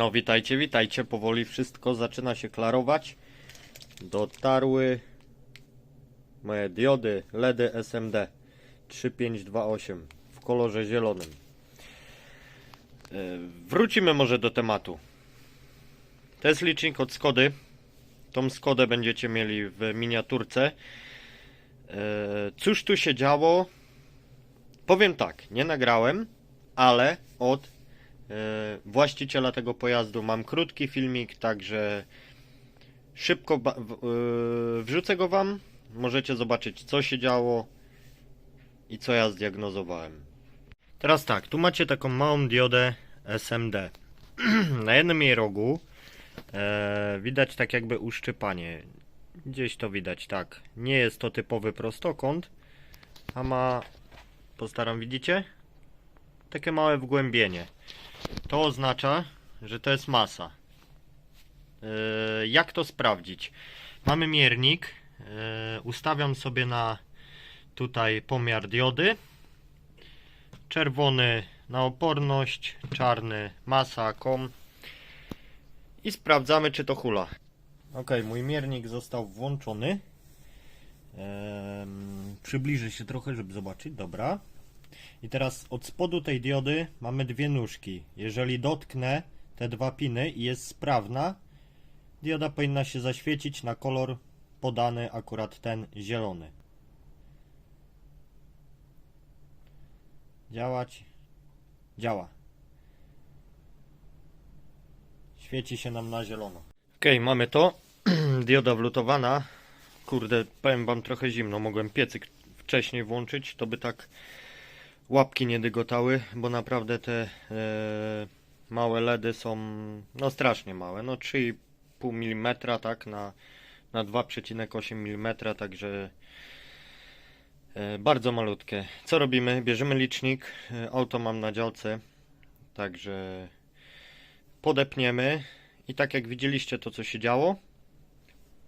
No witajcie, witajcie, powoli wszystko zaczyna się klarować. Dotarły moje diody LEDy SMD 3528 w kolorze zielonym. Yy, Wrócimy może do tematu. To jest licznik od Skody. Tą Skodę będziecie mieli w miniaturce. Yy, Cóż tu się działo? Powiem tak, nie nagrałem, ale od e, właściciela tego pojazdu mam krótki filmik, także szybko e, wrzucę go wam. Możecie zobaczyć, co się działo i co ja zdiagnozowałem. Teraz tak, tu macie taką małą diodę SMD. Na jednym jej rogu e, widać tak jakby uszczypanie. Gdzieś to widać, tak. Nie jest to typowy prostokąt, a ma, postaram widzicie? Takie małe wgłębienie. To oznacza, że to jest masa. Yy, jak to sprawdzić? Mamy miernik. Yy, ustawiam sobie na tutaj pomiar diody. Czerwony na oporność, czarny masa, kom. I sprawdzamy, czy to hula. Ok, mój miernik został włączony. Em, przybliżę się trochę, żeby zobaczyć. Dobra. I teraz od spodu tej diody mamy dwie nóżki. Jeżeli dotknę te dwa piny i jest sprawna, dioda powinna się zaświecić na kolor podany akurat ten zielony. Działać. Działa. Świeci się nam na zielono. Ok, mamy to. Dioda wlutowana. Kurde, powiem wam trochę zimno. Mogłem piecyk wcześniej włączyć, to by tak łapki nie dygotały, bo naprawdę te e, małe LEDy są no strasznie małe, no 3,5 mm tak na, na 2,8 mm, także e, bardzo malutkie. Co robimy? Bierzemy licznik, e, auto mam na działce, także podepniemy i tak jak widzieliście to co się działo,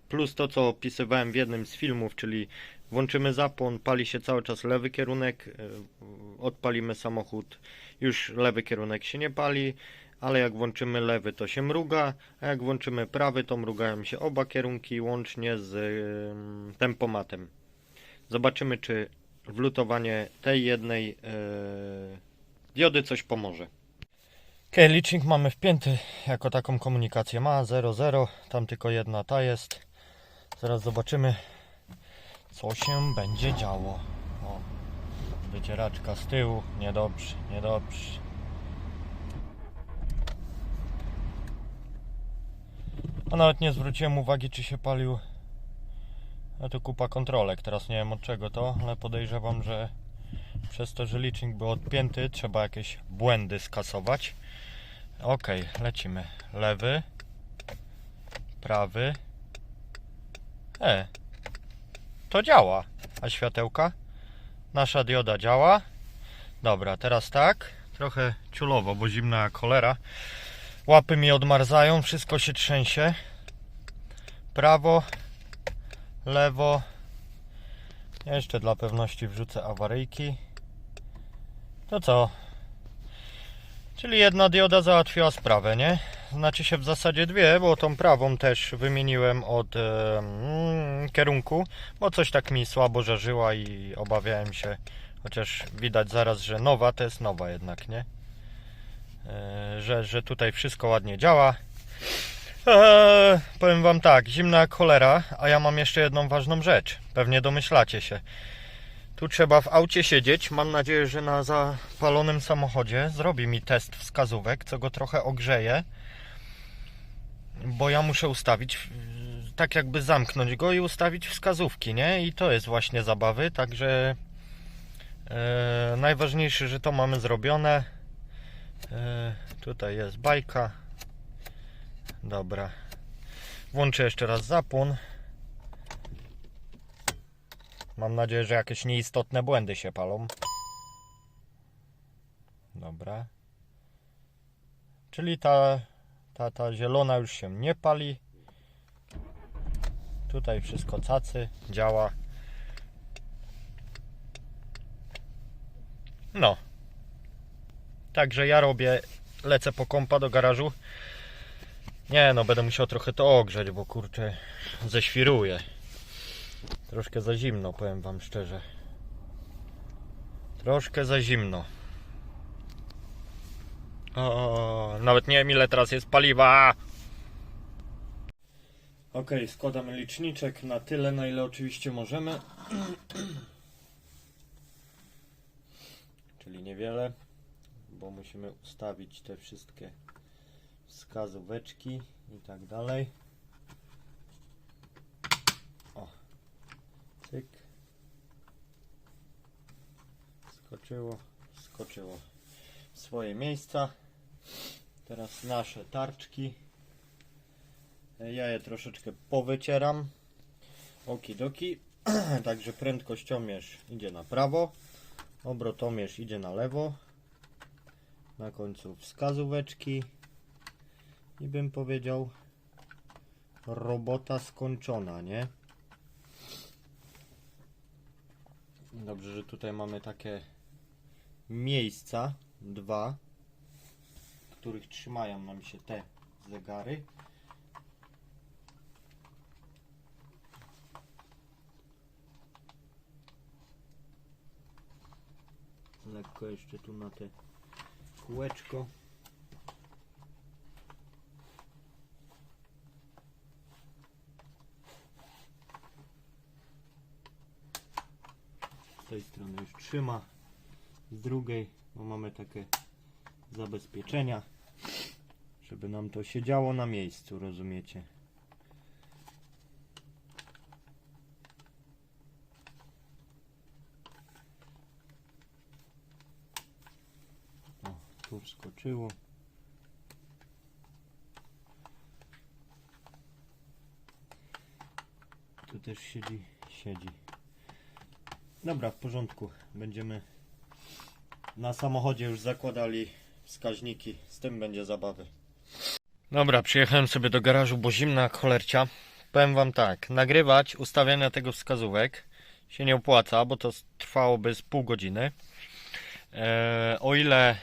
plus to co opisywałem w jednym z filmów, czyli Włączymy zapłon, pali się cały czas lewy kierunek, e, odpalimy samochód, już lewy kierunek się nie pali, ale jak włączymy lewy to się mruga, a jak włączymy prawy to mrugają się oba kierunki łącznie z em, tempomatem. Zobaczymy czy wlutowanie tej jednej e, diody coś pomoże. Ok, licznik mamy wpięty jako taką komunikację ma 00, tam tylko jedna ta jest. Zaraz zobaczymy co się będzie działo. O, wycieraczka z tyłu, niedobrze, niedobrze. A nawet nie zwróciłem uwagi, czy się palił. A tu kupa kontrolek, teraz nie wiem od czego to, ale podejrzewam, że przez to, że licznik był odpięty, trzeba jakieś błędy skasować. Ok, lecimy. Lewy, prawy. E, to działa. A światełka? Nasza dioda działa. Dobra, teraz tak. Trochę ciulowo, bo zimna cholera. Łapy mi odmarzają, wszystko się trzęsie. Prawo, lewo. Jeszcze dla pewności wrzucę awaryjki. To co? Czyli jedna dioda załatwiła sprawę, nie? Znaczy się w zasadzie dwie, bo tą prawą też wymieniłem od e, mm, kierunku, bo coś tak mi słabo żarzyła i obawiałem się, chociaż widać zaraz, że nowa to jest nowa jednak, nie? E, że, że tutaj wszystko ładnie działa. Eee, powiem wam tak, zimna jak cholera, a ja mam jeszcze jedną ważną rzecz. Pewnie domyślacie się. Tu trzeba w aucie siedzieć. Mam nadzieję, że na zapalonym samochodzie zrobi mi test wskazówek, co go trochę ogrzeje. Bo ja muszę ustawić, tak jakby zamknąć go i ustawić wskazówki, nie? I to jest właśnie zabawy, także e, najważniejsze, że to mamy zrobione. E, tutaj jest bajka. Dobra. Włączę jeszcze raz zapłon. Mam nadzieję, że jakieś nieistotne błędy się palą. Dobra. Czyli ta, ta, ta zielona już się nie pali. Tutaj wszystko cacy, działa. No. Także ja robię, lecę po kompa do garażu. Nie no, będę musiał trochę to ogrzeć, bo kurczę, zeświruje. Troszkę za zimno, powiem wam szczerze. Troszkę za zimno. O, nawet nie wiem ile teraz jest paliwa. Ok, składamy liczniczek na tyle, na ile oczywiście możemy. Czyli niewiele, bo musimy ustawić te wszystkie wskazóweczki i tak dalej. O, cyk. Skoczyło, skoczyło w swoje miejsca. Teraz nasze tarczki. Ja je troszeczkę powycieram. Okidoki. Także prędkościomierz idzie na prawo. Obrotomierz idzie na lewo. Na końcu wskazóweczki. I bym powiedział robota skończona, nie? Dobrze, że tutaj mamy takie miejsca, dwa, których trzymają nam się te zegary. Lekko jeszcze tu na te kółeczko. Z tej strony już trzyma, z drugiej bo mamy takie zabezpieczenia, żeby nam to siedziało na miejscu, rozumiecie? O, tu wskoczyło. Tu też siedzi, siedzi. Dobra, w porządku. Będziemy na samochodzie już zakładali wskaźniki. Z tym będzie zabawy. Dobra, przyjechałem sobie do garażu, bo zimna cholercia. Powiem wam tak, nagrywać ustawiania tego wskazówek się nie opłaca, bo to trwałoby z pół godziny. Eee, o ile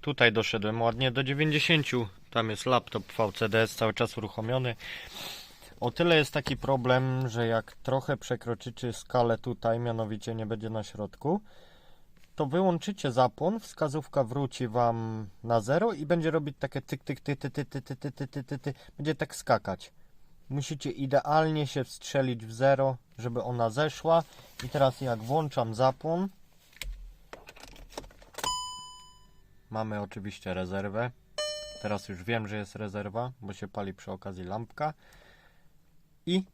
tutaj doszedłem ładnie do 90, tam jest laptop VCDS cały czas uruchomiony. O tyle jest taki problem, że jak trochę przekroczycie skalę tutaj, mianowicie nie będzie na środku, to wyłączycie zapłon, wskazówka wróci Wam na zero i będzie robić takie tyk, tyk, ty, ty, ty, ty, ty, ty, ty, ty, ty, ty. będzie tak skakać. Musicie idealnie się wstrzelić w zero, żeby ona zeszła. I teraz jak włączam zapłon, mamy oczywiście rezerwę. Teraz już wiem, że jest rezerwa, bo się pali przy okazji lampka. I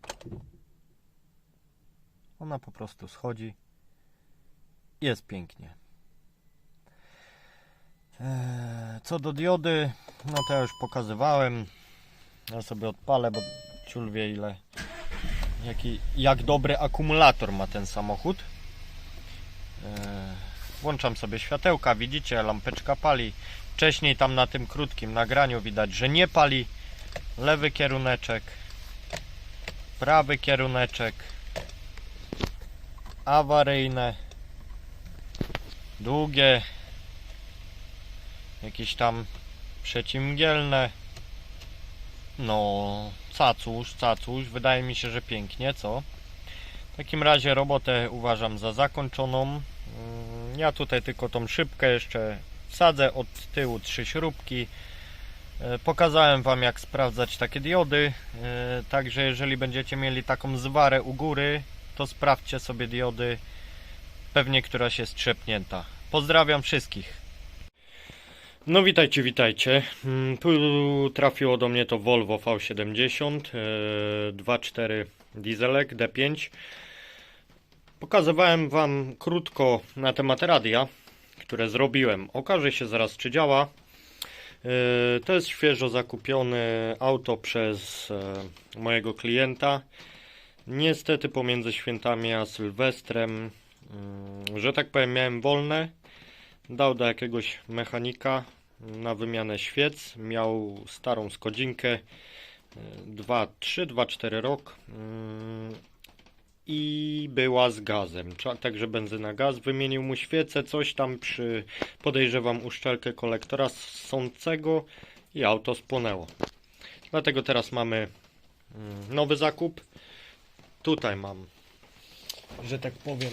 ona po prostu schodzi jest pięknie. Eee, Co do diody, no to ja już pokazywałem. Ja sobie odpalę, bo ciul wie ile. Jaki, jak dobry akumulator ma ten samochód. Eee, Włączam sobie światełka, widzicie, lampeczka pali. Wcześniej tam na tym krótkim nagraniu widać, że nie pali. Lewy kieruneczek, prawy kieruneczek, awaryjne długie, jakieś tam przecimgielne. No, cacusz, cacusz, wydaje mi się, że pięknie, co? W takim razie robotę uważam za zakończoną. Mm, Ja tutaj tylko tą szybkę jeszcze wsadzę od tyłu trzy śrubki. E, Pokazałem Wam jak sprawdzać takie diody, e, także jeżeli będziecie mieli taką zwarę u góry, to sprawdźcie sobie diody pewnie któraś jest trzepnięta. Pozdrawiam wszystkich. No witajcie, witajcie. Mm, Tu trafiło do mnie to Volvo V70 e, 2.4 dieselek D5. Pokazywałem Wam krótko na temat radia, które zrobiłem. Okaże się zaraz czy działa. E, To jest świeżo zakupione auto przez e, mojego klienta. Niestety pomiędzy świętami a Sylwestrem że tak powiem, miałem wolne. Dał do jakiegoś mechanika na wymianę świec. Miał starą skodzinkę 2-3, 2-4 rok mm, i była z gazem. Także benzyna gaz. Wymienił mu świecę, coś tam przy podejrzewam uszczelkę kolektora sącego i auto spłonęło. Dlatego teraz mamy mm, nowy zakup. Tutaj mam, że tak powiem,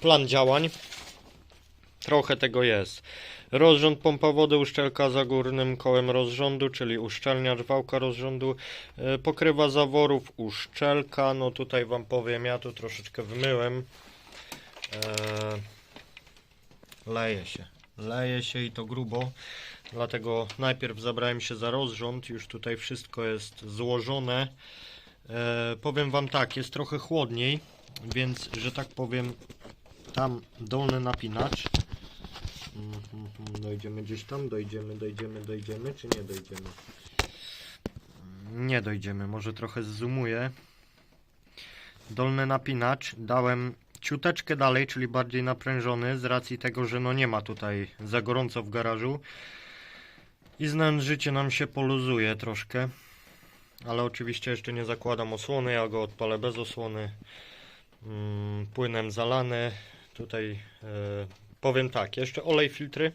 plan działań. Trochę tego jest. Rozrząd pompa wody, uszczelka za górnym kołem rozrządu, czyli uszczelniacz, wałka rozrządu, e, pokrywa zaworów, uszczelka. No tutaj Wam powiem, ja tu troszeczkę wymyłem. E, leje się. Leje się i to grubo. Dlatego najpierw zabrałem się za rozrząd. Już tutaj wszystko jest złożone. E, powiem Wam tak, jest trochę chłodniej, więc że tak powiem, tam dolny napinacz. Mhm, Dojdziemy gdzieś tam, dojdziemy, dojdziemy, dojdziemy, czy nie dojdziemy? Nie dojdziemy, może trochę zoomuję. Dolny napinacz dałem ciuteczkę dalej, czyli bardziej naprężony, z racji tego, że no nie ma tutaj za gorąco w garażu. I znężycie nam się poluzuje troszkę. Ale oczywiście jeszcze nie zakładam osłony, ja go odpalę bez osłony. Mm, płynem zalany. Tutaj e, powiem tak, jeszcze olej filtry.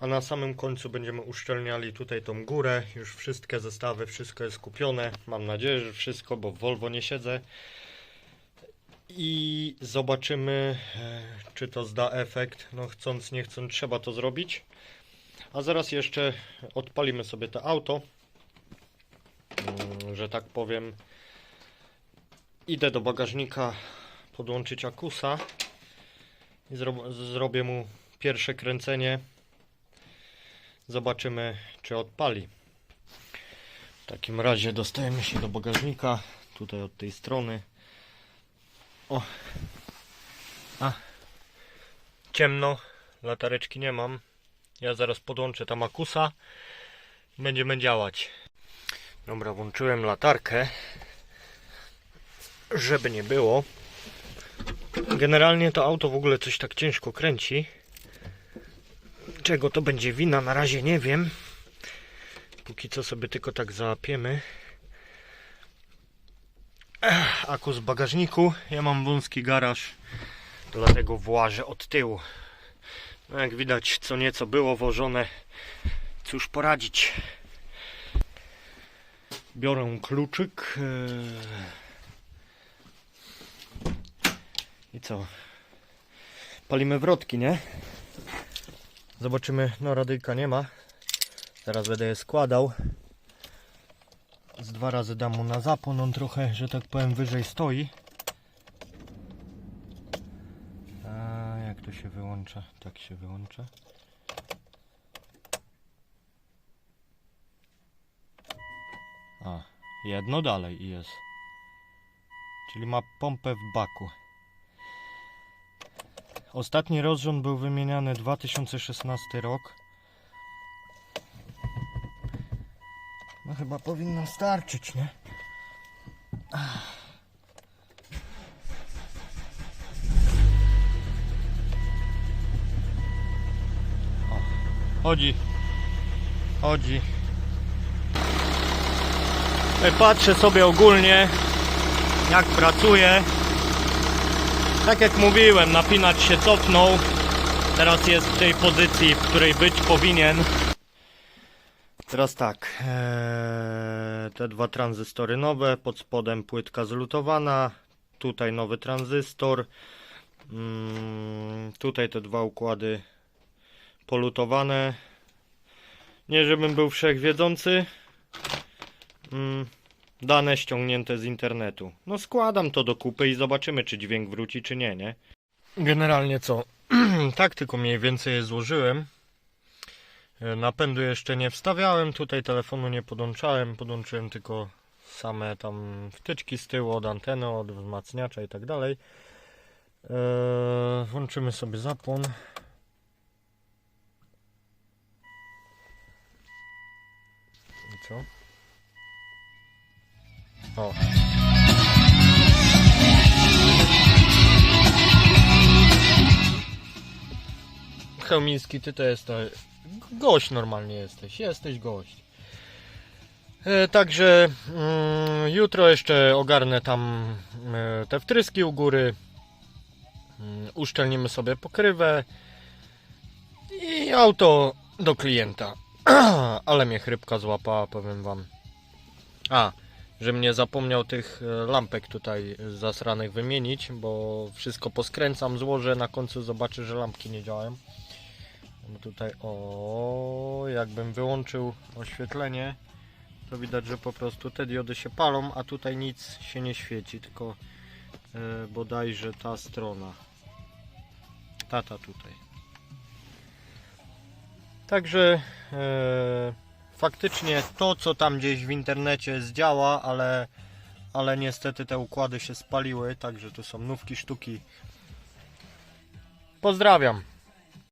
A na samym końcu będziemy uszczelniali tutaj tą górę. Już wszystkie zestawy, wszystko jest kupione. Mam nadzieję, że wszystko, bo w Volvo nie siedzę. I zobaczymy, e, czy to zda efekt. No chcąc, nie chcąc, trzeba to zrobić. A zaraz jeszcze odpalimy sobie to auto. Mm, Że tak powiem, idę do bagażnika podłączyć akusa i zro zrobię mu pierwsze kręcenie. Zobaczymy, czy odpali. W takim razie dostajemy się do bagażnika, tutaj od tej strony. O, a, ciemno, latareczki nie mam. Ja zaraz podłączę tam akusa. Będziemy działać. Dobra, włączyłem latarkę, żeby nie było. Generalnie to auto w ogóle coś tak ciężko kręci. Czego to będzie wina, na razie nie wiem. Póki co sobie tylko tak załapiemy. Aku z bagażniku. Ja mam wąski garaż, dlatego włażę od tyłu. No jak widać, co nieco było włożone. Cóż poradzić. Biorę kluczyk. eee, I co? Palimy wrotki, nie? Zobaczymy. No, radyjka nie ma. Teraz będę je składał. Z dwa razy dam mu na zapłon. On trochę, że tak powiem, wyżej stoi. A jak to się wyłącza? Tak się wyłącza. A, jedno dalej i jest. Czyli ma pompę w baku. Ostatni rozrząd był wymieniany 2016 rok. No chyba powinno starczyć, nie? O, chodzi. Chodzi. Tutaj Patrzę sobie ogólnie jak pracuje. Tak jak mówiłem, napinacz się cofnął. Teraz jest w tej pozycji, w której być powinien. Teraz tak. eee, te dwa tranzystory nowe, pod spodem płytka zlutowana. Tutaj nowy tranzystor. Mm, tutaj te dwa układy polutowane. Nie żebym był wszechwiedzący. Mm, dane ściągnięte z internetu. No składam to do kupy i zobaczymy, czy dźwięk wróci, czy nie, nie? Generalnie co? tak tylko mniej więcej je złożyłem. E, Napędu jeszcze nie wstawiałem, tutaj telefonu nie podłączałem, podłączyłem tylko same tam wtyczki z tyłu od anteny, od wzmacniacza i tak dalej. Eee, włączymy sobie zapłon. I co? O. Chełmiński, ty to jest gość normalnie jesteś, jesteś gość. E, także mm, jutro jeszcze ogarnę tam e, te wtryski u góry. Mm, uszczelnimy sobie pokrywę i auto do klienta. Ale mnie chrypka złapała, powiem wam. A, że mnie zapomniał tych e, lampek tutaj zasranych wymienić, bo wszystko poskręcam, złożę, na końcu zobaczę, że lampki nie działają. Tutaj, o, jakbym wyłączył oświetlenie, to widać, że po prostu te diody się palą, a tutaj nic się nie świeci, tylko e, bodajże ta strona. Tata tutaj. Także e, faktycznie to, co tam gdzieś w internecie zdziała, ale, ale niestety te układy się spaliły, także tu są nówki sztuki. Pozdrawiam.